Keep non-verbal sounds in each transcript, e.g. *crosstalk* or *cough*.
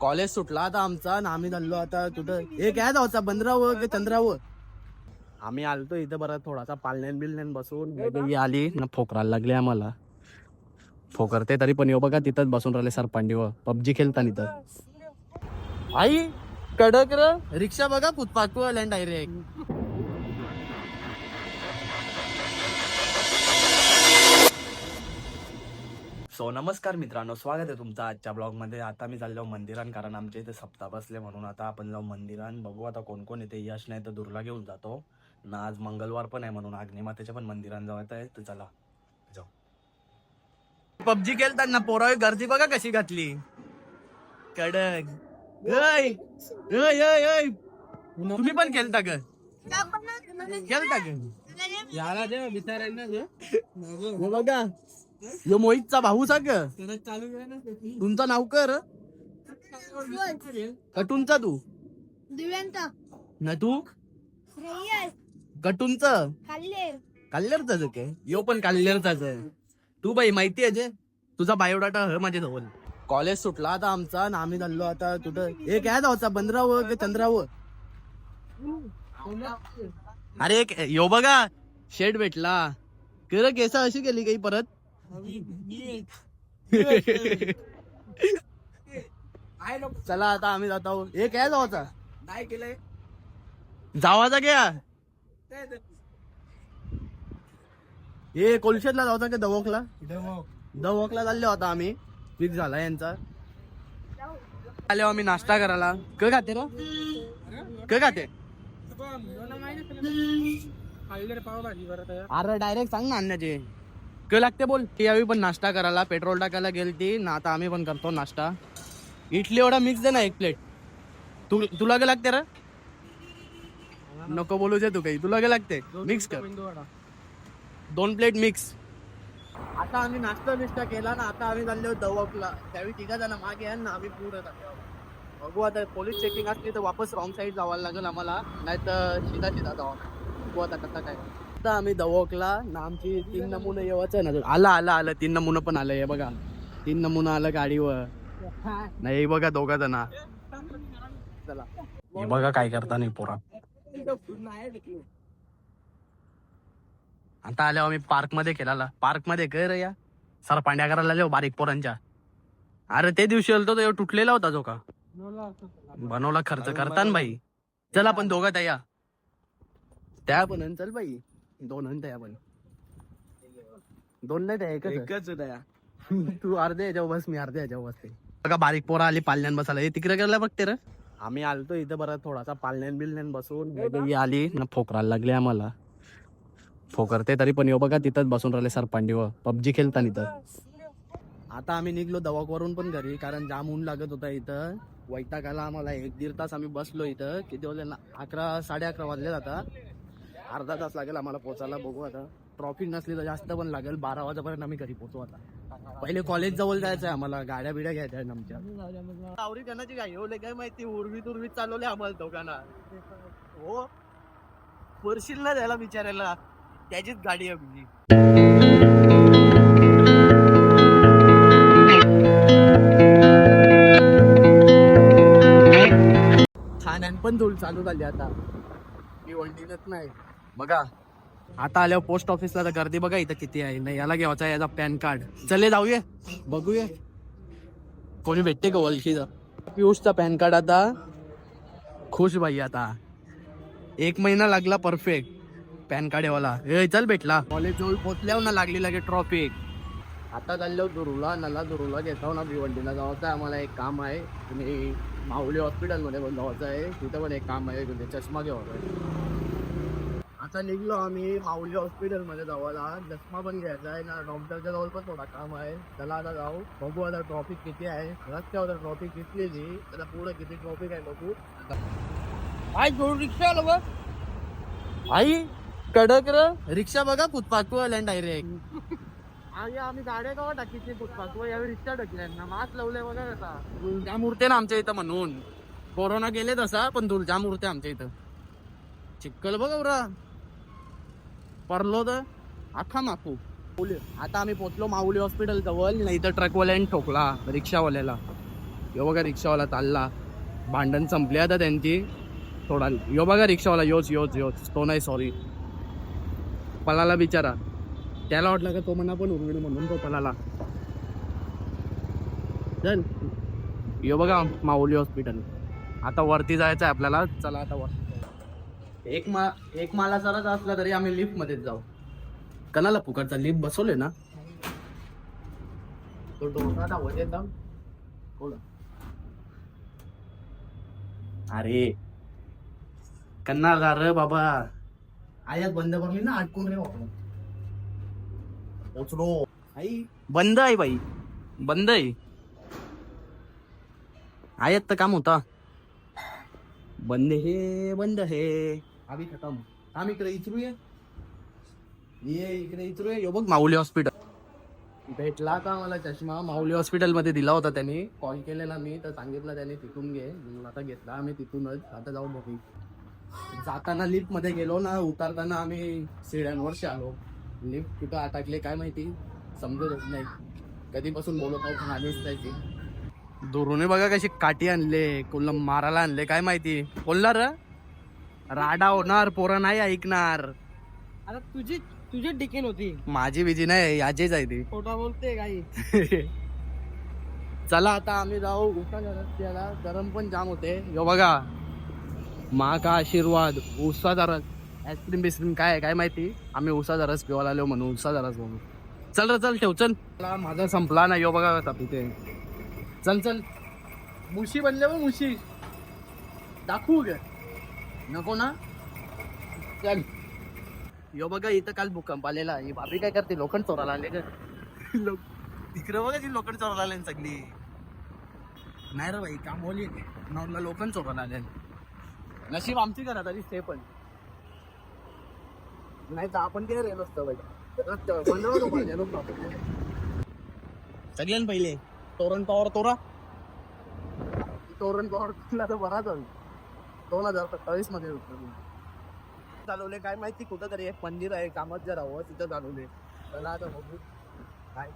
College सुटला आता आमचा ना आम्ही चाललो आता कुठं? हे काय जाऊचा? बंदरावर की चंद्रावर? आम्ही आलतो इथं बरं थोडासा पालण्यान बिलण्यान बसून. आली. ना फोकराला लागली आम्हाला. फोकरते तरी पण येऊ बघा तिथंच बसून राहिले सर पांडीवर पबजी खेळता इथं. आई कडक र. रिक्षा बघा फुटपाथ आल्या डायरेक्ट सो नमस्कार मित्रांनो स्वागत आहे तुमचं आजच्या ब्लॉगमध्ये. आता मी चाललो मंदिरान कारण आमच्या इथे सप्ताह बसले म्हणून आता आपण जाऊ मंदिरान. बघू आता कोण कोण येते यश नाही तर दुर्ला घेऊन जातो. ना आज मंगळवार पण आहे म्हणून अग्निमातेच्या पण मंदिरात जायचं आहे तर चला जाऊ. पबजी खेळताना पोरा गर्दी बघा कशी घातली. कडक. तुम्ही पण खेळता ग खेळता ग याला बघा. यो मोहितचा भाऊ ग चालू केलं ना तुमचं नाव कर. कटूनचा तू. न तू. कटूनच. काल्लेरचाच काय. यो पण काल्लेरचाच आहे. तू बाई माहिती आहे जे? तुझा बायोडाटा ह माझ्या जवळ. कॉलेज सुटला आता आमचा. ना आम्ही चाललो आता कुठं? हे काय जाऊचा बंदरावर की चंद्रावर अरे एक- यो बघा. शेड भेटला. कर केस अशी गेली काही परत? *laughs* चला आता आम्ही जात. आहोत हे काय जावाचा नाही केलंय. जावाचा घ्या हे कोलशेतला जायचा का दवकला दवकला चालले होता आम्ही. फिक्स झाला यांचा. आले आम्ही नाश्ता करायला. क खाते रो? क खाते अरे डायरेक्ट सांग ना आणण्याचे क लागते बोल? ती यावी पण नाश्ता करायला पेट्रोल टाकायला गेलती ना आता आम्ही पण करतो नाश्ता. इडली एवढा मिक्स दे ना एक प्लेट तू तुला काय लागते रे? नको बोलू दे तू काही. तुला काय लागते? मिक्स कर. दोन प्लेट मिक्स आता आम्ही नाश्ता बिस्टा केला ना आता आम्ही चाललो दवाकला त्यावेळी तिघा जण मागे आहे ना आम्ही पुढे बघू आता पोलीस चेकिंग असली तर वापस रॉंग साईड जावं लागेल आम्हाला. नाही तर सीधा सीधा जावं बघू आता कसं काय आता आम्ही दवाकला ना आमची तीन नमुना येवायचं ना आला आला आलं. तीन नमुना पण आलं हे बघा. तीन नमुना आलं गाडीवर. नाही हे बघा दोघा जण. चला. हे बघा काय करता नाही पोरा. आता आल्यावर आम्ही पार्कमध्ये केला पार्कमध्ये कर या. सर पांड्या करायला आलो बारीक पोरांच्या. अरे ते दिवशी आलतो तो तुटलेला होता जो का? बनवला खर्च करता ना बाई चला आपण दोघं त्या त्या पण चल बाई. दोन आणि त्या पण दोन नाही त्या एकच आहे. एकच द्या. *laughs* तू अर्धे याच्यावर बस मी अर्धे याच्यावर बसते बघा बारीक पोरा आली पालण्यान बसायला. हे तिकडे गेला बघते रे. आम्ही आलतो इथं बरं थोडासा पालण्यान बिलण्यान बसून. ही आली. ना फोकराला लागली आम्हाला. फोकरते तरी पण येऊ बघा तिथंच बसून राहिले सर पांडीवर पबजी खेळता इथं. आता आम्ही निघलो दवाकवरून पण घरी कारण जाम ऊन लागत होता इथं. वैताग आला आम्हाला एक दीड तास आम्ही बसलो इथं. किती वाजले ना? अकरा साडे अकरा वाजले आता. अर्धा तास लागेल आम्हाला पोचायला बघू आता. ट्रॉफिक नसली तर जास्त पण लागेल. बारा वाजेपर्यंत आम्ही घरी पोहोचू आता. पहिले कॉलेज जवळ जायचं आहे आम्हाला. गाड्या बिड्या घ्यायच्या आहेत आमच्या. आवरी गणाची गाडी होले काय माहिती? उर्वी उर्वीत चालवले आम्हाला दोघांना. हो. पडशील ना द्यायला विचारायला त्याचीच गाडी आहे आपली पण धूळ चालू झाली आता. मी वंडीनच नाही. बघा. आता आल्यावर पोस्ट ऑफिसला तर गर्दी बघा इथं किती आहे. नाही याला घ्यायचा आहे याचा पॅन कार्ड चले जाऊया. बघूया. कोणी भेटते का ओळखीचं? पियुषचा पॅन कार्ड आता. खुश बाई आता. एक महिना लागला परफेक्ट पॅन कार्ड वाला ए चल भेटला. कॉलेज जवळ पोचल्यावर ना लागली लागे ट्रॉफिक आता चाललो दुरुला नला दुरुला घेतो ना भिवंडीला जायचं आहे. आम्हाला एक काम आहे. तुम्ही माऊली हॉस्पिटलमध्ये पण जायचं आहे. तिथं पण एक काम आहे. चष्मा घ्यावा. आहे. आता निघलो आम्ही माऊली हॉस्पिटलमध्ये जावाला चष्मा पण घ्यायचा आहे ना डॉक्टरच्या जवळ पण थोडा काम आहे. चला आता जाऊ. बघू आता ट्रॉफिक किती आहे. रस्त्यावर ट्रॉफिक किती आहे आता पुढे किती ट्रॉफिक आहे बघू. आई दोन रिक्षा आलो बघ. आई कडक र. रिक्षा बघा फुटपाथ आल्या डायरेक्ट आई आम्ही गाड्या गावा टाकीची फुटपाथ यावेळी रिक्षा टाकल्या ना. मास्क लावले बघा आता दुलजा मूर्ती ना आमच्या इथं म्हणून. कोरोना गेले तसा पण दुलजा मूर्ती आमच्या इथं. चिक्कल बघ उरा परलो तर अख्खा माकू. आता आम्ही पोचलो माऊली हॉस्पिटल जवळ नाही तर ट्रकवाल्याने ठोकला रिक्षावाल्याला. यो बघा रिक्षावाला चालला. भांडण संपली आता त्यांची. थोडा यो बघा रिक्षावाला. योच योच योच. तो नाही सॉरी पलाला बिचारा. त्याला वाटलं का तो म्हणा पण उरविड म्हणून तो पलाला. चल. यो बघा माऊली हॉस्पिटल आता वरती जायचं आहे आपल्याला. चला आता वर. एक मा एक माला चढायचा असला तरी आम्ही लिफ्ट मध्येच जाऊ. कणाला फुकटचा लिफ्ट बसवले ना? तो डोसा दाखवत येतं अरे कन्नाला रे बाबा. आयात बंद पडली ना अडकून रे बाबा. पोचलो. आई बंद आहे बाई. बंद आहे. आयात तर काम होता. बंद हे बंद हे. आम्ही खतम। आम्ही इकडे इचरू ये ये इकडे इचरू ये यो बघ माऊली हॉस्पिटल। भेटला का मला चष्मा? माऊली हॉस्पिटलमध्ये दिला होता त्यांनी. कॉल केलेला मी तर सांगितलं त्याने तिथून घे. म्हणून आता घेतला आम्ही तिथूनच. आता जाऊ बघू. जाताना लिफ्टमध्ये गेलो ना उतरताना आम्ही सिड्यांवरशी आलो. लिफ्ट कुठं अटकले काय माहिती? समजतच नाही. कधीपासून बोलत आहोत पण त्याची दुरूने बघा कशी काठी आणले कोल्हा मारायला आणले काय माहिती? बोलला र. राडा होणार पोरं नाही ऐकणार. आता तुझी तुझी डिकेन होती. माझी विजी नाही याचीच आहे ती. खोटा बोलते काही. *laughs* चला आता आम्ही जाऊ. उसा रस्त्याला गरम पण जाम होते. यो बघा. मा का आशीर्वाद उसाचा रस आईस्क्रीम बिस्क्रीम काय आहे काय माहिती? आम्ही उसाचा रस पिवायला आलो म्हणून उसाचा रस म्हणून. चल रे चल ठेव चल. चला, माझा संपला ना यो बघा आता तिथे. चल चल. मुशी बनले मुशी. दाखवू गे नको ना. चल. यो बघा इथं काल भूकंप आलेला. ही भाभी काय करते? लोखंड चोरायला आले का लोक तिकडे बघा ती लोखंड चोरायला आले सगळी. नाही रे बाई काम होली नवला लोखंड चोरायला आले. नशीब आमची करा तरी ते पण. नाही तर आपण काय रेलो असतं लोक. सगळ्यां पहिले. तोरण पॉवर तोरा. तोरण पॉवर तुला तर बराच होईल दोन हजार सत्तावीसमध्ये होतं चालवले काय माहिती कुठं तरी एक मंदिर आहे कामात जर हवं हो, तिथं चालवले. चला आता बघू. काय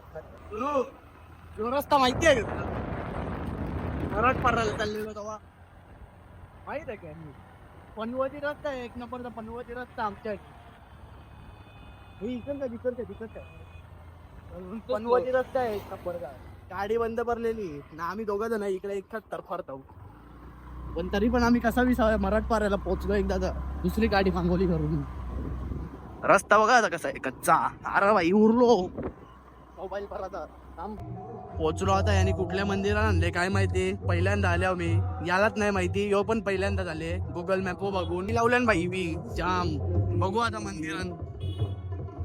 गुरु, जो रस्ता माहिती आहे का पडायला चाललेलो तेव्हा. माहीत आहे काय पनवती रस्ता आहे एक नंबरचा पनवती रस्ता आमच्या हे इकडचा तिकडचा तिकडचा पनवती रस्ता आहे एक नंबरचा. गाडी बंद पडलेली. ना आम्ही दोघं जण इकडे एकटाच जाऊ पण तरी पण आम्ही कसा विसावा मराठवाड्याला पोहोचलो एकदा तर दुसरी गाडी मागवली करून रस्ता बघा आता कसा आहे कच्चा. अरे बाई उरलो. मोबाईल परत थांब. पोहोचलो आता याने कुठल्या मंदिरात आणले काय माहिती? पहिल्यांदा आल्या मी यालाच नाही माहिती यो पण पहिल्यांदा झाले गुगल मॅप बघून. लावल्यान बाई मी. जाम. बघू आता मंदिरात.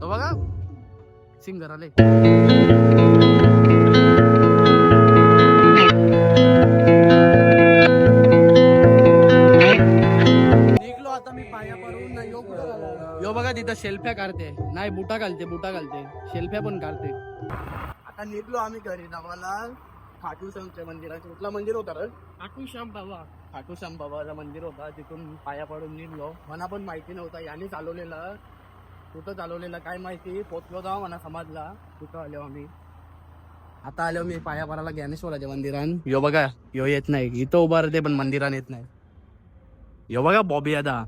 बघा. सिंगर आले. शेल्फ्या काढते. नाही बुटा घालते बुटा घालते. शेल्फ्या पण काढते. आता निघलो आम्ही घरी नावाला. खाटू श्यामच्या मंदिरात कुठला मंदिर होता रे? आठू श्याम बाबा. खाटू श्याम बाबाचा मंदिर होता. तिथून पाया पडून निघलो. मला पण माहिती नव्हता. याने चालवलेला. कुठं चालवलेला काय माहिती? पोचलो जावा मला समजला. कुठं आलो आम्ही? आता आलो मी पाया पडायला ज्ञानेश्वराच्या मंदिरात यो बघा यो येत नाही. इथं उभा राहते पण मंदिरात येत नाही. यो बघा बॉबी आता.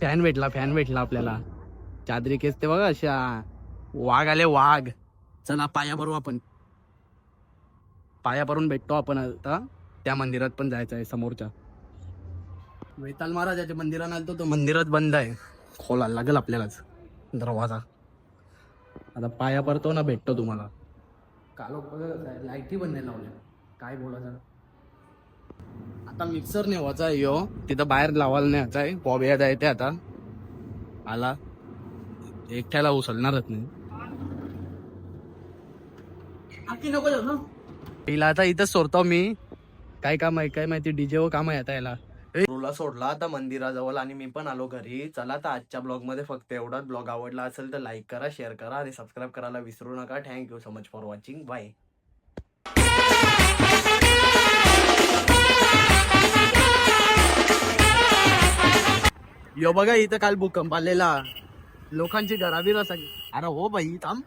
फॅन भेटला फॅन भेटला आपल्याला. चादरी केस ते बघा अशा. वाघ आले वाघ. चला पाया भरू आपण. पाया भरून भेटतो आपण आता. त्या मंदिरात पण जायचं आहे समोरच्या. वेताल महाराजाच्या मंदिरात आलतो तो मंदिरात बंद आहे. खोला लागेल आपल्यालाच. दरवाजा. आता पाया भरतो ना भेटतो तुम्हाला. कालो लाईटी बंद नाही लावल्या. काय बोलायचं? आता मिक्सर नेवायचा आहे यो. तिथं बाहेर लावायला न्यायचा आहे. बॉबी आहे ते आता. आला. एकट्याला उचलणारच नाही. हिला आता इथं सोडतो मी. काय काम आहे काय माहिती डीजे व काम आहे आता याला. रुला सोडला आता मंदिराजवळ आणि मी पण आलो घरी. चला तर आजच्या ब्लॉगमध्ये फक्त एवढाच. ब्लॉग आवडला असेल तर लाईक करा शेअर करा आणि सबस्क्राईब करायला विसरू नका. Thank you so much for watching bye यो बघा इथं काल भूकंप आलेला लोकांची घराबीर असा अरे हो बाई थांब.